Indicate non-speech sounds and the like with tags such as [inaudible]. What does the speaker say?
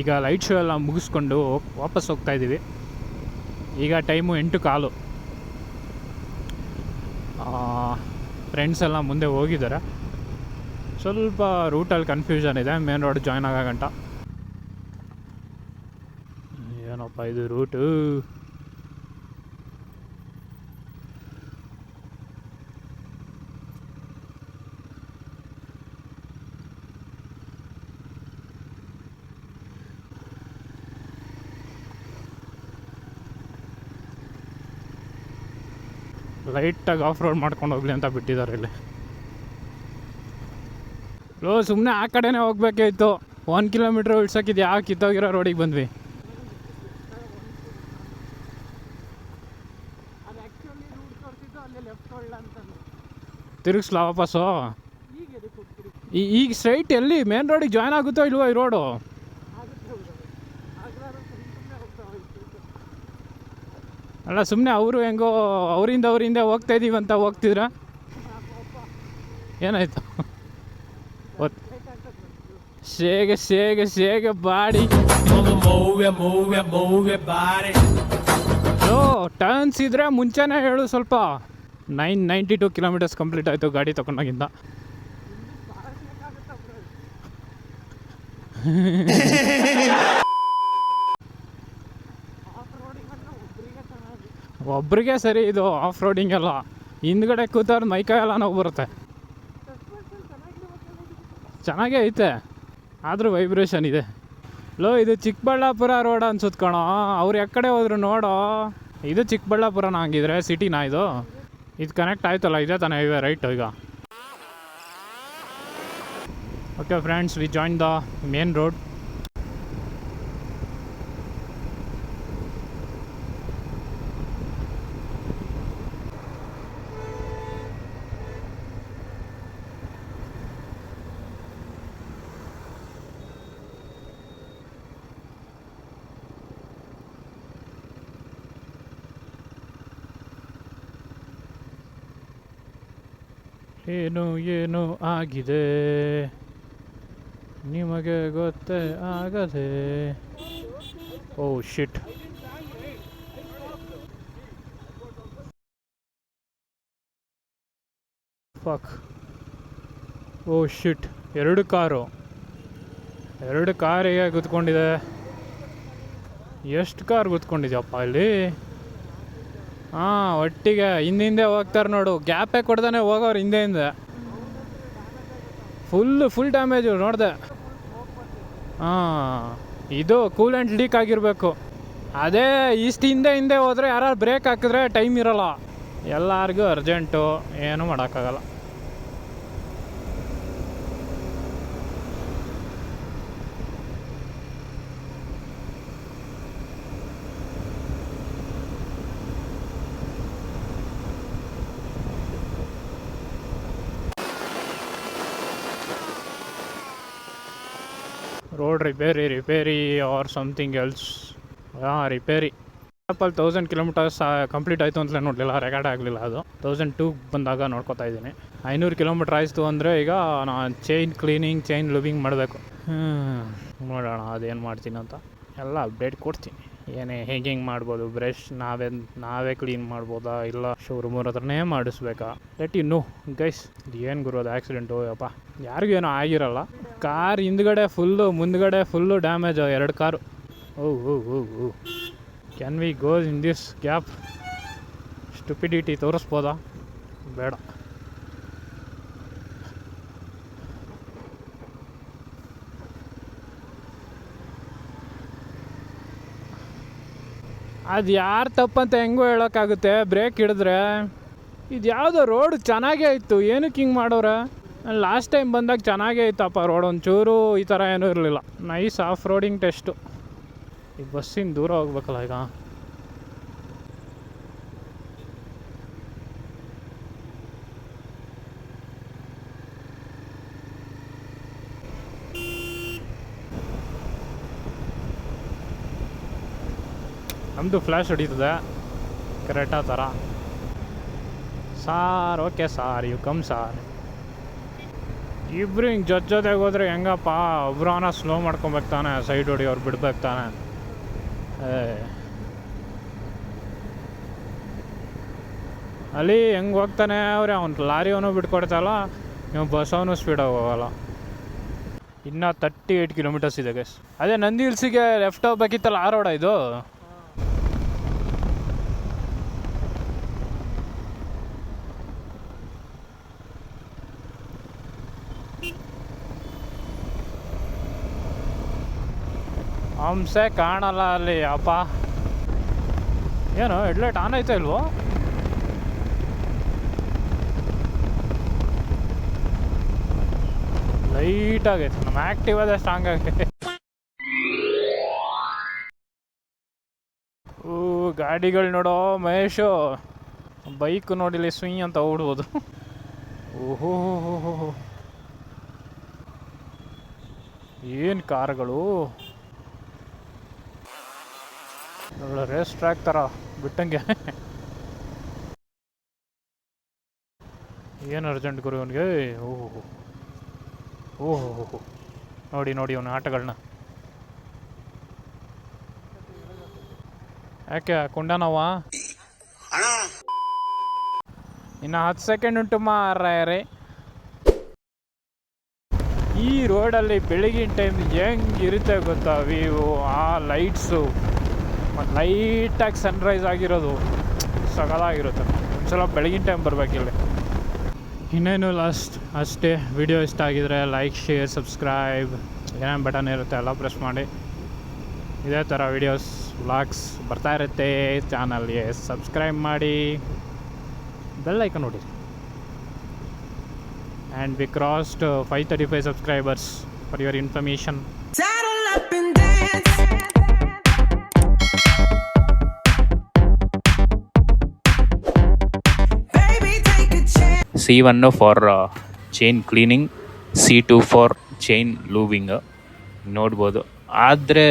ಈಗ light show ಎಲ್ಲ ಮುಗಿಸ್ಕೊಂಡು ವಾಪಸ್ ಹೋಗ್ತಾ ಇದ್ದೀವಿ. ಈಗ ಟೈಮು ಎಂಟು ಕಾಲು. ಫ್ರೆಂಡ್ಸ್ ಎಲ್ಲ ಮುಂದೆ ಹೋಗಿದ್ದಾರೆ. ಸ್ವಲ್ಪ ರೂಟಲ್ಲಿ ಕನ್ಫ್ಯೂಷನ್ ಇದೆ ಮೇನ್ ರೋಡ್ ಜಾಯ್ನ್ ಆಗೋ ಗಂಟ ಏನಪ್ಪ ಇದು ರೂಟು ಲೈಟಾಗಿ ಆಫ್ ರೋಡ್ ಮಾಡ್ಕೊಂಡು ಹೋಗ್ಲಿ ಅಂತ ಬಿಟ್ಟಿದ್ದಾರೆ ಇಲ್ಲಿ. ಲೋ ಸುಮ್ಮನೆ ಆ ಕಡೆನೇ ಹೋಗ್ಬೇಕಾಯ್ತು ಒನ್ ಕಿಲೋಮೀಟ್ರ್ ಉಳ್ಸೋಕ್ಕಿದ್ದು ಯಾವ ಕಿತ್ತೋಗಿರೋ ರೋಡಿಗೆ ಬಂದ್ವಿ. ತಿರುಗಿಸ್ಲಾ ವಾಪಸ್ಸು? ಈಗ ಸ್ಟ್ರೈಟ್ ಎಲ್ಲಿ? ಮೇನ್ ರೋಡಿಗೆ ಜಾಯ್ನ್ ಆಗುತ್ತೋ ಇಲ್ವೋ ಈ ರೋಡು ಆಗುತ್ತೆ ಹೌದು ಆಗ್ಲಾರ ಸುಮ್ಮನೆ ಹೋಗ್ತಾ ಹೋಯ್ತು ಅಲ್ಲ ಸುಮ್ಮನೆ ಅವರು ಹೆಂಗೋ ಅವರಿಂದ ಅವರಿಂದ ಹೋಗ್ತಾ ಇದೀವಿ ಅಂತ ಹೋಗ್ತಿದ್ರ? ಏನಾಯ್ತು? ಶೇಗೆ ಶೇಗೆ ಶೇಗೆ ಬಾಡಿ. ಓ ಟರ್ನ್ಸ್ ಇದ್ರೆ ಮುಂಚೆನೇ ಹೇಳು ಸ್ವಲ್ಪ. Nine ninety two kilometres complete ಆಯಿತು ಗಾಡಿ ತಗೊಂಡಾಗಿಂದ [laughs] ಆಫ್ ರೋಡಿಗನ್ನ ಒಬ್ಬರಿಗೆ ಚೆನ್ನಾಗಿ ಒಬ್ರಿಗೆ ಸರಿ ಇದು ಆಫ್ ರೋಡಿಂಗ್ ಎಲ್ಲ ಹಿಂದ್ಗಡೆ ಕೂತವ್ರ ಮೈಕೈ ಎಲ್ಲ ನೋವು ಬರುತ್ತೆ. ಚೆನ್ನಾಗೇ ಐತೆ, ಆದರೂ ವೈಬ್ರೇಷನ್ ಇದೆ. ಲೋ, ಇದು ಚಿಕ್ಕಬಳ್ಳಾಪುರ ರೋಡ್ ಅನ್ಸುತ್ತೆ ಕಣೋ, ಅವ್ರು ಎಕ್ಕಡೆ ಹೋದ್ರು ನೋಡೋ, ಇದು ಚಿಕ್ಕಬಳ್ಳಾಪುರನ ಹಂಗಿದ್ರೆ ಸಿಟಿನಾ ಇದು. ಇದು ಕನೆಕ್ಟ್ ಆಯ್ತಲ್ಲ, ಇದೆ ತಾನೇ ಇವೆ ರೈಟ್ ಈಗ. Okay friends we join the main road ಏನು ಏನು ಆಗಿದೆ? ನಿಮಗೆ ಗೊತ್ತೇ ಆಗದೆ? Oh shit fuck oh shit ಎರಡು ಕಾರು. ಎರಡು ಕಾರಿಗೆ ಕೂತ್ಕೊಂಡಿದೆ. ಎಷ್ಟು ಕಾರ್ ಕೂತ್ಕೊಂಡಿದ್ಯಪ್ಪ ಇಲ್ಲಿ ಹಾಂ, ಒಟ್ಟಿಗೆ ಹಿಂದೆ ಹೋಗ್ತಾರೆ ನೋಡು. ಗ್ಯಾಪೇ ಕೊಡ್ದಾನೆ ಹೋಗೋರು ಹಿಂದೆ ಹಿಂದೆ. ಫುಲ್ ಫುಲ್ ಡ್ಯಾಮೇಜು ನೋಡಿದೆ. ಹಾಂ, ಇದು ಕೂಲ್ ಆ್ಯಂಡ್ ಲೀಕ್ ಆಗಿರಬೇಕು. ಅದೇ ಇಷ್ಟು ಹಿಂದೆ ಹಿಂದೆ ಹೋದ್ರೆ ಯಾರು ಬ್ರೇಕ್ ಹಾಕಿದ್ರೆ ಟೈಮ್ ಇರಲ್ಲ. ಎಲ್ಲರಿಗೂ ಅರ್ಜೆಂಟು ಏನೂ ಮಾಡೋಕ್ಕಾಗಲ್ಲ. Road repair repair or something else ಹಾಂ ರಿಪೇರಿ ಆ್ಯಪಲ್ಲಿ ತೌಸಂಡ್ ಕಿಲೋಮೀಟರ್ಸ್ ಕಂಪ್ಲೀಟ್ ಆಯಿತು ಅಂತಲೇ ನೋಡಲಿಲ್ಲ ರೆಕಾರ್ಡ್ ಆಗಲಿಲ್ಲ ಅದು. ತೌಸಂಡ್ ಟೂ ಬಂದಾಗ ನೋಡ್ಕೊತಾ ಇದ್ದೀನಿ. ಐನೂರು ಕಿಲೋಮೀಟ್ರ್ ಆಯಿತು ಅಂದರೆ ಈಗ ನಾನು ಚೈನ್ ಕ್ಲೀನಿಂಗ್ ಚೈನ್ ಲುಬಿಂಗ್ ಮಾಡಬೇಕು. ನೋಡೋಣ ಅದೇನು ಮಾಡ್ತೀನಿ ಅಂತ. ಎಲ್ಲ ಅಪ್ಡೇಟ್ ಕೊಡ್ತೀನಿ. ಏನೇ ಹೆಂಗೆ ಹೆಂಗೆ ಮಾಡ್ಬೋದು ಬ್ರಷ್ ನಾವೇ ನಾವೇ ಕ್ಲೀನ್ ಮಾಡ್ಬೋದಾ, ಇಲ್ಲ ಶೋರೂಮ್ ಹತ್ರನೇ ಮಾಡಿಸ್ಬೇಕಾ? ಲೆಟ್ ಯು ನೋ ಗೈಸ್ ಏನು ಗುರು, ಅದು ಆ್ಯಕ್ಸಿಡೆಂಟು ಯಪ್ಪ. ಯಾರಿಗೂ ಏನೋ ಆಗಿರಲ್ಲ. ಕಾರ್ ಹಿಂದ್ಗಡೆ ಫುಲ್ಲು ಮುಂದ್ಗಡೆ ಫುಲ್ಲು ಡ್ಯಾಮೇಜ್ ಎರಡು car oh oh oh oh. Can we goes in this gap stupidity ತೋರಿಸ್ಬೋದಾ? ಬೇಡ. ಅದು ಯಾರು ತಪ್ಪಂತ ಹೆಂಗೂ ಹೇಳೋಕ್ಕಾಗುತ್ತೆ. ಬ್ರೇಕ್ ಹಿಡಿದ್ರೆ ಇದು ಯಾವುದೋ ರೋಡ್ ಚೆನ್ನಾಗೇ ಇತ್ತು. ಏನಕ್ಕೆ ಹಿಂಗೆ ಮಾಡೋರೆ? ಲಾಸ್ಟ್ ಟೈಮ್ ಬಂದಾಗ ಚೆನ್ನಾಗೇ ಇತ್ತಪ್ಪ ರೋಡ್. ಒಂಚೂರು ಈ ಥರ ಏನೂ ಇರಲಿಲ್ಲ. Nice off roading test. ಈ ಬಸ್ಸಿನ ದೂರ ಹೋಗ್ಬೇಕಲ್ಲ ಈಗ. ನಮ್ಮದು ಫ್ಲ್ಯಾಶ್ ಹೊಡೀತದೆ. ಕರೆಕ್ಟಾ ಥರ sir okay sir you come sir ಇಬ್ಬರು ಹಿಂಗೆ ಜೊತೆ ಜೊತೆಗೆ ಹೋದ್ರೆ ಹೆಂಗಪ್ಪ? ಒಬ್ರು ಅವನ ಸ್ಲೋ ಮಾಡ್ಕೊಬೇಕು ತಾನೆ ಸೈಡ್ ಹೊಡಿ, ಅವ್ರು ಬಿಡ್ಬೇಕು ತಾನೆ ಅಲ್ಲಿ ಹೆಂಗೆ ಹೋಗ್ತಾನೆ ಅವ್ರೆ? ಅವ್ನು ಲಾರಿಯವನು ಬಿಟ್ಕೊಡ್ತಲ್ಲ ನೀವು ಬಸ್ಸವನು ಸ್ಪೀಡಾಗಿ ಹೋಗಲ್ಲ. ಇನ್ನೂ ತರ್ಟಿ ಏಯ್ಟ್ ಕಿಲೋಮೀಟರ್ಸ್ ಇದೆ ಗೈಸ್ ಅದೇ ನಂದಿ ಹಿಲ್ಸಿಗೆ ಲೆಫ್ಟ್ ಹೋಗ್ಬೇಕಿತ್ತಲ್ಲ ಆ ರೋಡ ಇದು? ಹಂಸೆ ಕಾಣಲ್ಲ ಅಲ್ಲಿ, ಅಪ್ಪ. ಏನು, ಹೆಡ್ಲೈಟ್ ಆನ್ ಆಯ್ತಾ ಇಲ್ವೋ? ಲೈಟ್ ಆಗೈತೆ, ನಮ್ಮ ಆ್ಯಕ್ಟಿವ್ ಅದೇ ಸ್ಟ್ರಾಂಗ್ ಆಗೈತೆ. ಓ, ಗಾಡಿಗಳು ನೋಡೋ ಮಹೇಶು. ಬೈಕ್ ನೋಡಿಲಿ ಸ್ವಿಂಗ್ ಅಂತ ಓಡ್ಬೋದು. ಓಹೋ ಏನು ಕಾರ್ಗಳು? ರೇಸ್ ಟ್ರ್ಯಾಕ್ ಥರ ಬಿಟ್ಟಂಗೆ. ಏನು ಅರ್ಜೆಂಟ್ ಗುರು ಅವನಿಗೆ ಓಹೋ ಓಹೋ ನೋಡಿ ನೋಡಿ ಅವನ ಆಟಗಳನ್ನ ಯಾಕೆ ಕೊಂಡನವ ಇನ್ನು ಹತ್ತು ಸೆಕೆಂಡ್ ಉಂಟು ಮಾರೇ ಈ ರೋಡಲ್ಲಿ ಬೆಳಗಿನ ಟೈಮ್ ಹೆಂಗಿರುತ್ತೆ ಗೊತ್ತಾ ವ್ಯೂ ಆ ಲೈಟ್ಸು ಮತ್ತು ಲೈಟಾಗಿ ಸನ್ರೈಸ್ ಆಗಿರೋದು ಸಗಲಾಗಿರುತ್ತೆ ಒಂದ್ಸಲ ಬೆಳಗಿನ ಟೈಮ್ ಬರಬೇಕಿಲ್ಲಿ ಇನ್ನೇನು ಲಾಸ್ಟ್ ಅಷ್ಟೇ ವಿಡಿಯೋ ಇಷ್ಟ ಆಗಿದ್ರೆ ಲೈಕ್ ಶೇರ್ ಸಬ್ಸ್ಕ್ರೈಬ್ ಏನೇನು ಬಟನ್ ಇರುತ್ತೆ ಎಲ್ಲ ಪ್ರೆಸ್ ಮಾಡಿ. ಇದೇ ಥರ ವಿಡಿಯೋಸ್ ವ್ಲಾಗ್ಸ್ ಬರ್ತಾ ಇರುತ್ತೆ. ಚಾನಲ್ಗೆ ಸಬ್ಸ್ಕ್ರೈಬ್ ಮಾಡಿ. ಬೆಲ್ ಐಕನ್ ನೋಡಿ and we crossed five thirty five subscribers for your information C one for chain cleaning C two for chain lubing ನೋಡ್ಬೋದು. ಆದರೆ